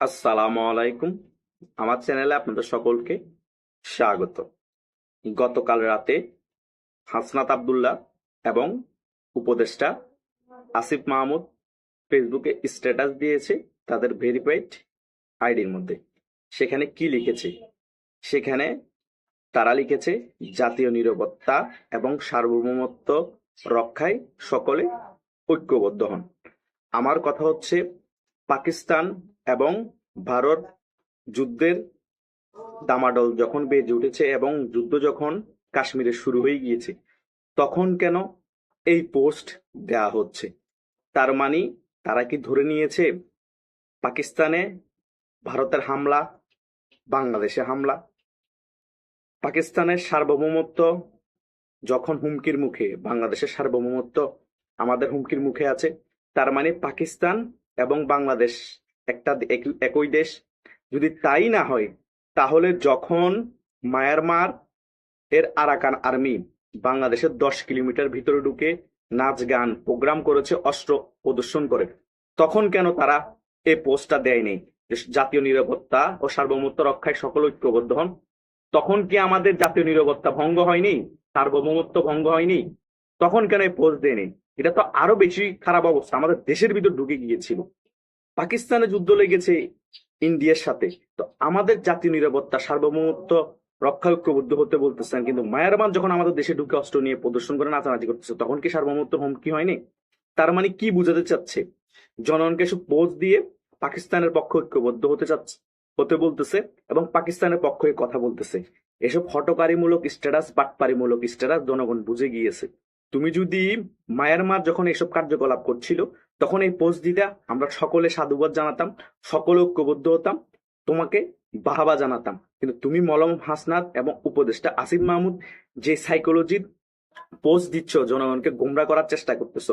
আসসালামু আলাইকুম। আমার চ্যানেলে আপনাদের সকলকে স্বাগত। গতকাল রাতে হাসনাত আব্দুল্লাহ এবং উপদেষ্টা আসিফ মাহমুদ ফেসবুকে স্ট্যাটাস দিয়েছে তাদের ভেরিফাইড আইডির মধ্যে। সেখানে কি লিখেছে? সেখানে তারা লিখেছে, জাতীয় নিরাপত্তা এবং সার্বভৌমত্ব রক্ষায় সকলে ঐক্যবদ্ধ হন। আমার কথা হচ্ছে, পাকিস্তান এবং ভারত যুদ্ধের দামাডল যখন বেজে উঠেছে এবং যুদ্ধ যখন কাশ্মীরে শুরু হয়ে গিয়েছে, তখন কেন এই পোস্ট দেয়া হচ্ছে? তার মানে তারা কি ধরে নিয়েছে পাকিস্তানে ভারতের হামলা, বাংলাদেশে হামলা? পাকিস্তানের সার্বভৌমত্ব যখন হুমকির মুখে, বাংলাদেশের সার্বভৌমত্ব আমাদের হুমকির মুখে আছে, তার মানে পাকিস্তান এবং বাংলাদেশ একটা একই দেশ। যদি তাই না হয়, তাহলে যখন মায়ানমার এর আরাকান আর্মি বাংলাদেশের দশ কিলোমিটার ভিতরে ঢুকে নাচ গান প্রোগ্রাম করেছে, অস্ত্র প্রদর্শন করে, তখন কেন তারা এই পোস্টটা দেয়নি? জাতীয় নিরাপত্তা ও সার্বভৌমত্ব রক্ষায় সকল ঐক্যবদ্ধ হন। তখন কি আমাদের জাতীয় নিরাপত্তা ভঙ্গ হয়নি? সার্বভৌমত্ব ভঙ্গ হয়নি? তখন কেন এই পোস্ট দেয়নি? এটা তো আরও বেশি খারাপ অবস্থা। আমাদের দেশের ভিতর ঢুকে গিয়েছিল। পাকিস্তানে যুদ্ধ লেগেছে ইন্ডিয়ার সাথে। তো আমাদের জাতীয় নিরাপত্তা, সার্বভৌমত্ব রক্ষা ঐক্যবদ্ধ হতে বলতেছেন, কিন্তু মায়ানমার যখন আমাদের দেশে ঢুকে অস্ত্র নিয়ে প্রদর্শন করে নাচানাচি করতেছে, তখন কি সার্বভৌমত্ব হুমকি হয়নি? তার মানে কি বুঝাতে চাচ্ছে? জনগণকে সব পোজ দিয়ে পাকিস্তানের পক্ষ ঐক্যবদ্ধ হতে চাচ্ছে হতে বলতেছে এবং পাকিস্তানের পক্ষে কথা বলতেছে। এসব হটকারীমূলক স্ট্যাটাস, বাটপারিমূলক স্ট্যাটাস জনগণ বুঝে গিয়েছে। তুমি যদি মায়ানমার যখন এসব কার্যকলাপ করছিল, তখন এই পোস্ট দিতা আমরা সকলে সাধুবাদ জানাতাম, সকলে ঐক্যবদ্ধ হতাম, তোমাকে বাহাবা জানাতাম। কিন্তু তুমি মলম হাসনাত এবং উপদেষ্টা আসিফ মাহমুদ যে সাইকোলজির পোস্ট দিচ্ছ, জনগণকে গোমরা করার চেষ্টা করতেছ,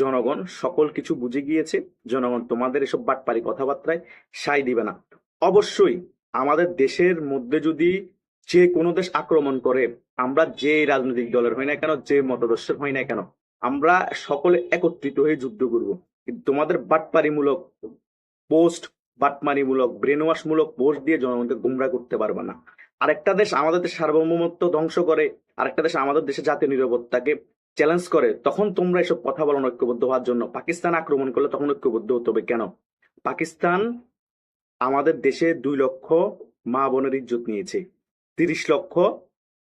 জনগণ সকল কিছু বুঝে গিয়েছে, জনগণ তোমাদের এসব বাটপারি কথাবার্তায় সাই দিবে না। অবশ্যই আমাদের দেশের মধ্যে যদি যে কোনো দেশ আক্রমণ করে, আমরা যে রাজনৈতিক দলের হই না কেন, যে মতাদর্শের হই না কেন, আমরা সকলে একত্রিত হয়ে যুদ্ধ করব। কিন্তু তোমাদের বাটপারিমূলক পোস্ট বাটমারিমূলক ব্রেন মূলক পোস্ট দিয়ে জনগণকে গুমরা করতে পারবে না। আরেকটা দেশ আমাদের সার্বভৌমত্ব ধ্বংস করে, আরেকটা দেশ আমাদের দেশের জাতীয় নিরাপত্তাকে চ্যালেঞ্জ করে, তখন তোমরা এসব কথা বলো ঐক্যবদ্ধ হওয়ার জন্য পাকিস্তান আক্রমণ করলে তখন ঐক্যবদ্ধ হতে হবে কেন? পাকিস্তান আমাদের দেশে দুই লক্ষ মা বোনের ইজ্জত নিয়েছে। তিরিশ লক্ষ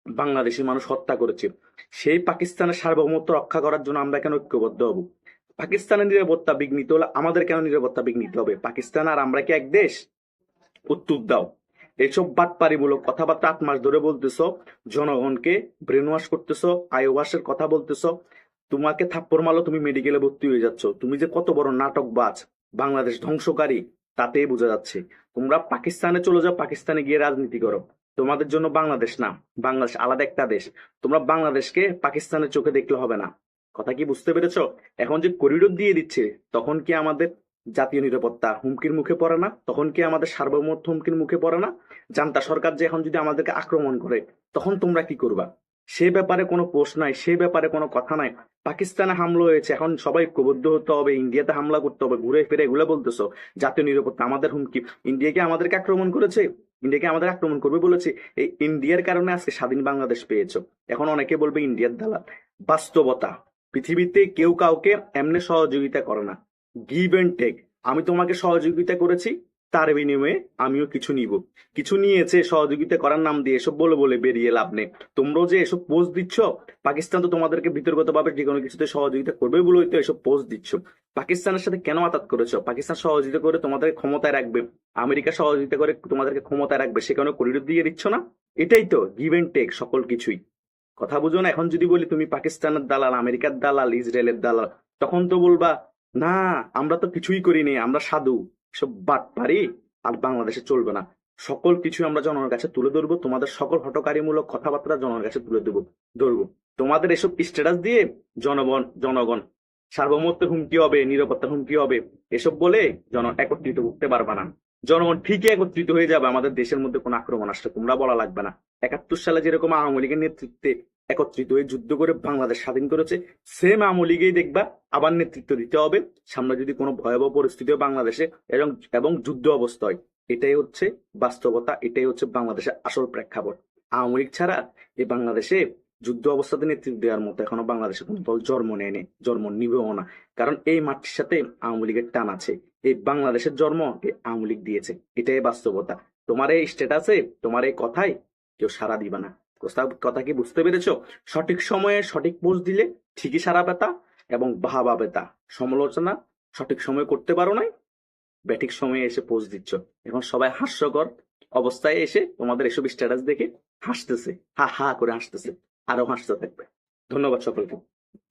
বাংলাদেশি মানুষ হত্যা করেছে। সেই পাকিস্তানের সার্বভৌমত্ব রক্ষা করার জন্য আমরা কেন ঐক্যবদ্ধ হব? পাকিস্তানের নিরাপত্তা বিঘ্নিত হলে আমাদের কেন নিরাপত্তা বিঘ্নিত হবে? পাকিস্তান আর আমরা কি এক দেশ? উত্তর দাও। এইসব বাটপারিমূলক কথাবার্তা আট মাস ধরে বলতেছো, জনগণকে ব্রেন ওয়াশ করতেছো আয়োবাসের কথা বলতেছো। তোমাকে থাপ্পড় মারলো তুমি মেডিকেলে ভর্তি হয়ে যাচ্ছ। তুমি যে কত বড় নাটকবাজ, বাংলাদেশ ধ্বংসকারী, তাতেই বোঝা যাচ্ছে। তোমরা পাকিস্তানে চলে যাও, পাকিস্তানে গিয়ে রাজনীতি করো। তোমাদের জন্য বাংলাদেশ না, বাংলাদেশ আলাদা একটা দেশ। তোমরা বাংলাদেশকে পাকিস্তানের চোখে দেখলে হবে না। কথা কি বুঝতে পেরেছ? এখন যে করিডোর দিয়ে দিচ্ছে, তখন কি আমাদের জাতীয় নিরাপত্তা হুমকির মুখে পড়ে না? তখন কি আমাদের সার্বভৌমত্ব হুমকির মুখে পড়ে না? জানতা সরকার যে এখন যদি আমাদেরকে আক্রমণ করে, তখন তোমরা কি করবা? সে ব্যাপারে কোনো পোস্ট নাই, সে ব্যাপারে কোনো কথা নাই। পাকিস্তানে হামলা হয়েছে, এখন সবাই ঐক্যবদ্ধ হতে হবে, ইন্ডিয়াতে হামলা করতে হবে, ঘুরে ফিরে এগুলো বলতেছো। জাতীয় নিরাপত্তা আমাদের হুমকি। ইন্ডিয়া ইন্ডিয়াকে আমাদেরকে আক্রমণ করেছে? ইন্ডিয়াকে আমাদের আক্রমণ করবে বলেছে। এই ইন্ডিয়ার কারণে আজকে স্বাধীন বাংলাদেশ পেয়েছ। এখন অনেকে বলবে ইন্ডিয়ার দালাল। বাস্তবতা, পৃথিবীতে কেউ কাউকে এমনি সহযোগিতা করে না। গিভ এন্ড টেক আমি তোমাকে সহযোগিতা করেছি তার বিনিময়ে আমিও কিছু নিব। কিছু নিয়েছে, সহযোগিতা করার নাম দিয়ে এসব বলে বলে বেরিয়ে লাভ নেই। তোমরাও যে এসব পোস্ট দিচ্ছ, পাকিস্তান তো তোমাদেরকে বিতর্কতভাবে যে কোনো কিছুতে সহযোগিতা করবে বলেই তো এসব পোস্ট দিচ্ছ। পাকিস্তানের সাথে কেন আতাত করেছ? পাকিস্তান সহযোগিতা করে তোমাদেরকে ক্ষমতায় রাখবে। আমেরিকা সহযোগিতা করে তোমাদেরকে ক্ষমতায় রাখবে সেখানে করিডোর দিয়ে দিচ্ছ না? এটাই তো গিভ এন্ড টেক সকল কিছুই। কথা বুঝো না, এখন যদি বলি তুমি পাকিস্তানের দালাল, আমেরিকার দালাল, ইসরায়েলের দালাল, তখন তো বলবা, না, আমরা তো কিছুই করিনি আমরা সাধু। সব বাট পারি, আর বাংলাদেশে চলবে না। সকল কিছু আমরা জনগণের কাছে তুলে ধরবো, তোমাদের সকল হটকারীমূলক কথাবার্তা জনগণের কাছে তুলে দেবো ধরবো। তোমাদের এসব স্ট্যাটাস দিয়ে জনগণ জনগণ, সার্বভৌমত্বের হুমকি হবে, নিরাপত্তার হুমকি হবে, এসব বলে জন একত্রিত করতে পারবে না। জনগণ ঠিকই একত্রিত হয়ে যাবে, আমাদের দেশের মধ্যে কোনো আক্রমণ আসলে তোমরা বলা লাগবে না। একাত্তর সালে যেরকম আওয়ামী লীগের নেতৃত্বে একত্রিত হয়ে যুদ্ধ করে বাংলাদেশ স্বাধীন করেছে। সেম আওয়ামী লীগেই দেখবা, আবার নেতৃত্ব দিতে হবে। সামনে যদি কোনো ভয়াবহ পরিস্থিতি হয় বাংলাদেশে, এবং এবং যুদ্ধ অবস্থা হয়, এটাই হচ্ছে বাস্তবতা, এটাই হচ্ছে বাংলাদেশের আসল প্রেক্ষাপট। আওয়ামী লীগ ছাড়া এই বাংলাদেশে যুদ্ধ অবস্থাতে নেতৃত্ব দেওয়ার মতো এখনও বাংলাদেশে কোনো দল জন্ম নেয়নি, জন্ম নিবেও না। কারণ এই মাটির সাথে আওয়ামী লীগের টান আছে। এই বাংলাদেশের জন্ম এই আওয়ামী লীগ দিয়েছে। এটাই বাস্তবতা। তোমার এই স্ট্যাটাসে তোমার এই কথায় কেউ সারা দিবে না। কথা- কি বুঝতে পেরেছ? সঠিক সময়ে সঠিক পোস্ট দিলে ঠিকই সারা পেতা এবং বাহাবা পেতা সমালোচনা সঠিক সময়ে করতে পারো নাই ব্যাটিক সময়ে এসে পোজ দিচ্ছ। এখন সবাই হাস্যকর অবস্থায় এসে তোমাদের এসব স্ট্যাটাস দেখে হাসতেছে, হা হা করে হাসতেছে, আরও হাসতে থাকবে। ধন্যবাদ সকলকে।